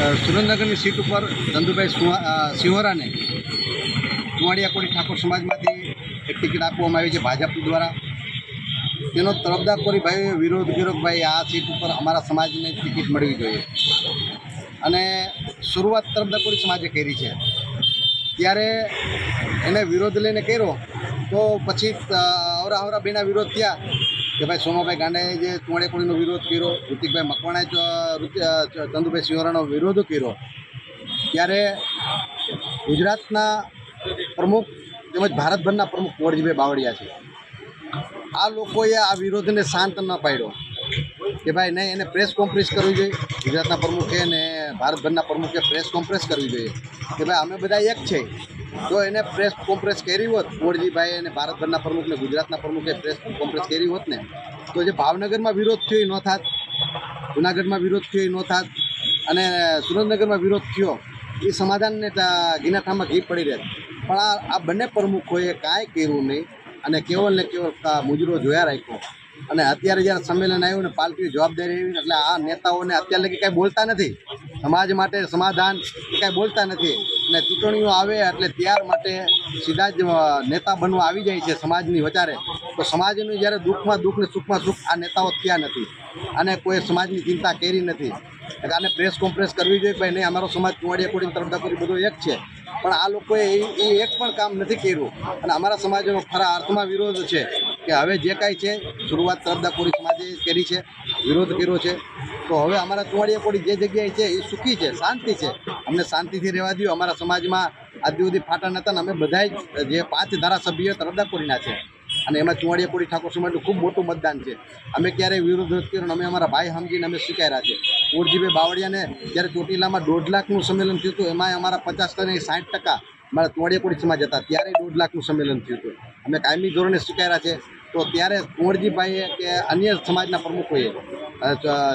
સુરેન્દ્રનગરની seat ઉપર અ, સિંહોરાને ચુવાડિયા કોળી ઠાકોર સમાજમાંથી એક ટિકિટ આપવામાં આવી છે ભાજપ દ્વારા. તેનો તરફદારકોરી ભાઈ વિરોધ કર્યો આ સીટ ઉપર અમારા સમાજને ટિકિટ મળવી જોઈએ. અને શરૂઆત તરફદારકોરી સમાજે કરી છે. ત્યારે એને વિરોધ લઈને કર્યો તો પછી અવરા અવરા બેના વિરોધ થયા. કે ભાઈ સોમાભાઈ ગાંડાએ જે ચુવાડિયા વિરોધ કર્યો, ઋતિકભાઈ મકવાણાએ ચંદુભાઈ સિંહોરાનો વિરોધ કર્યો, ત્યારે ગુજરાતના પ્રમુખ તેમજ ભારતભરના પ્રમુખ કુંવરજીભાઈ બાવળિયા છે. આ લોકોએ આ વિરોધને શાંત ન પાડ્યો. કે ભાઈ નહીં, એને પ્રેસ કોન્ફરન્સ કરવી જોઈએ. ગુજરાતના પ્રમુખે અને ભારતભરના પ્રમુખે પ્રેસ કોન્ફરન્સ કરવી જોઈએ. કે ભાઈ અમે બધા એક છે. જો એને પ્રેસ કોન્ફરન્સ કરી હોત કુંવરજીભાઈ અને ભારતભરના પ્રમુખને ગુજરાતના પ્રમુખે પ્રેસ કોન્ફરન્સ કરી હોત ને, તો જે ભાવનગરમાં વિરોધ થયો એ ન થાત, જુનાગઢમાં વિરોધ થયો એ ન થાત, અને સુરેન્દ્રનગરમાં વિરોધ થયો, એ સમાધાનને ગિનાઠામાં ઘી પડી રહેત પણ આ આ બંને પ્રમુખોએ કાંઈ કર્યું નહીં, અને કેવલ ને કેવલ મુજરો જોયા રાખ્યો. અને અત્યારે જ્યારે સંમેલન આવ્યું ને પાર્ટીની જવાબદારી આવી એટલે આ નેતાઓને અત્યારે કાંઈ બોલતા નથી. સમાજ માટે સમાધાન કાંઈ બોલતા નથી. અને ચૂંટણીઓ આવે એટલે ત્યાર માટે સીધા જ નેતા બનવા આવી જાય છે સમાજની વચારે તો સમાજનું જ્યારે દુઃખમાં દુઃખ ને સુખમાં સુખ, આ નેતાઓ થયા નથી. અને કોઈ સમાજની ચિંતા કરી નથી. આને પ્રેસ કોન્ફરન્સ કરવી જોઈએ ભાઈ નહીં, અમારો સમાજ કુવાડિયા કોડી તરફદાર કરી બધો એક છે. પણ આ લોકોએ એ એક પણ કામ નથી કર્યું. અને અમારા સમાજનો ખરા અર્થમાં વિરોધ છે કે હવે જે કાંઈ છે, શરૂઆત તરફદારપુરી સમાજે કરી છે, વિરોધ કર્યો છે. તો હવે અમારા કુંવાડિયા કોડી જે જગ્યાએ છે, એ સુખી છે, શાંતિ છે. અમને શાંતિથી રહેવા દો અમારા સમાજમાં આજ સુધી ફાટા નતા અમે બધા જ પાંચ ધારાસભ્યો તરદાપુરીના છે. અને એમાં ચુવાડિયા કોળી ઠાકોર સમાજનું ખૂબ મોટું મતદાન છે. અમે ક્યારેય વિરોધ કર્યો અમે અમારા ભાઈ સમજીને અમે સ્વીકાર્યા છે. કુરજીભાઈ બાવળિયાને જ્યારે ચોટીલામાં દોઢ લાખનું સંમેલન થયું હતું એમાં અમારા પચાસ ટકા સાઠ ટકા મારા ચુવાડિયા કોડી સમાજ હતા. ત્યારે દોઢ લાખનું સંમેલન થયું હતું. અમે કાયમી ધોરણે સ્વીકાર્યા છે. તો ત્યારે કુંવરજીભાઈએ કે અન્ય સમાજના પ્રમુખોએ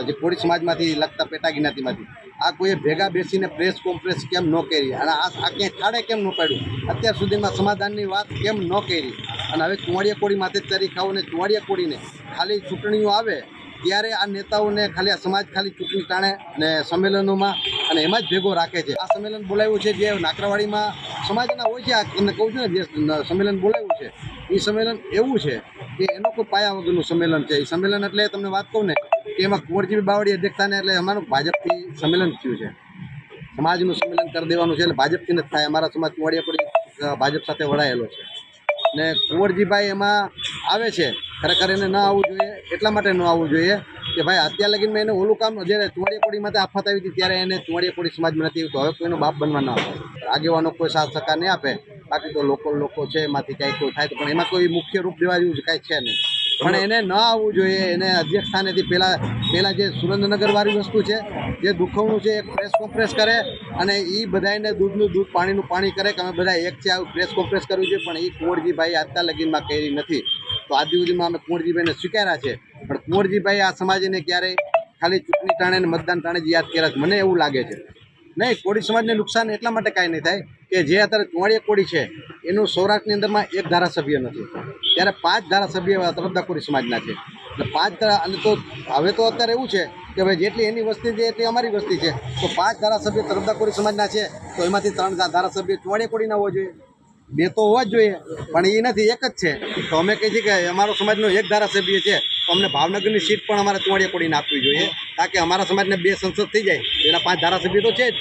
જે કોળી સમાજમાંથી લગતા પેટા જ્ઞાતિમાંથી આ કોઈએ ભેગા બેસીને પ્રેસ કોન્ફરન્સ કેમ ન કરી? અને આ આ ક્યાંય ઠાડે કેમ ન પાડ્યું? અત્યાર સુધીમાં સમાધાનની વાત કેમ ન કરી? અને હવે ચુવાડિયા કોળી માથે ચરી ખાઓ ને કોળીને ખાલી ચૂંટણીઓ આવે, ત્યારે આ નેતાઓને ખાલી આ સમાજ ખાલી ચૂંટણી ટાણે અને સંમેલનોમાં અને એમાં જ ભેગો રાખે છે. આ સંમેલન બોલાવ્યું છે જે નાકરાવાડીમાં સમાજના હોય છે. આ તમને કહું છું ને જે સંમેલન બોલાવ્યું છે એ સંમેલન એવું છે કે એનો કોઈ પાયા વગરનું સંમેલન છે. એ સંમેલન એટલે તમને વાત કહું ને એમાં કુંવરજીભાઈ બાવળી અધ્યક્ષતાને એટલે અમારું ભાજપથી સંમેલન થયું છે. સમાજનું સંમેલન કરી દેવાનું છે એટલે ભાજપથી નથી થાય. અમારા સમાજ કુંવરિયા પડી ભાજપ સાથે વળાયેલો છે. ને કુંવરજીભાઈ એમાં આવે છે. ખરેખર એને ન આવવું જોઈએ. એટલા માટે ન આવવું જોઈએ કે ભાઈ અત્યાર લગીનમાં એને ઓલું કામ જ્યારે ચુવાડિયાકોડી માટે આફત આવી હતી ત્યારે એને ચુવાડિયાકોડી સમાજમાં નથી તો હવે કોઈનો બાપ બનવા ન આવે. આગેવાનો કોઈ સાથ સહકાર નહીં આપે. બાકી તો લોકો લોકો છે, એમાંથી કાંઈ કોઈ થાય તો પણ એમાં કોઈ મુખ્ય રૂપ દેવા જેવું કાંઈ છે નહીં. પણ એને ન આવવું જોઈએ. એને અધ્યક્ષ સ્થાનેથી પહેલાં પહેલાં જે સુરેન્દ્રનગરવાળી વસ્તુ છે, જે દુઃખવનું છે, એ પ્રેસ કોન્ફરન્સ કરે અને એ બધાને દૂધનું દૂધ, પાણીનું પાણી કરે કે અમે બધા એક છે, આવું પ્રેસ કોન્ફરન્સ કરવી જોઈએ પણ એ કુંવરજીભાઈ આજના લગીનમાં કરી નથી. તો આજ સુધીમાં અમે કુંવરજીભાઈને સ્વીકાર્યા છે. પણ કુંવરજીભાઈ આ સમાજને ક્યારેય ખાલી ચૂંટણી ટાણે અને મતદાન ટાણે જ યાદ કર્યા છે. મને એવું લાગે છે. નહીં, કોળી સમાજને નુકસાન એટલા માટે કાંઈ નહીં થાય કે જે અત્યારે ચુવાડિયા કોળી છે, એનું સૌરાષ્ટ્રની અંદરમાં એક ધારાસભ્ય નથી. ત્યારે પાંચ ધારાસભ્ય તરફદાર કોળી સમાજના છે. એટલે પાંચ અને તો હવે તો અત્યારે એવું છે કે ભાઈ જેટલી એની વસ્તી છે એટલી અમારી વસ્તી છે. તો પાંચ ધારાસભ્ય તરફદાર સમાજના છે, તો એમાંથી ત્રણ ધારાસભ્ય ચોડેકોડીના હોવા જોઈએ. બે તો હોવા જ જોઈએ, પણ એ નથી, એક જ છે. તો અમે કહીએ છીએ કે અમારો સમાજનો એક ધારાસભ્ય છે, તો અમને ભાવનગરની સીટ પણ અમારે ચુવાડિયા કોડીને આપવી જોઈએ, તાકે અમારા સમાજને બે સંસદ થઈ જાય. એના પાંચ ધારાસભ્ય તો છે જ.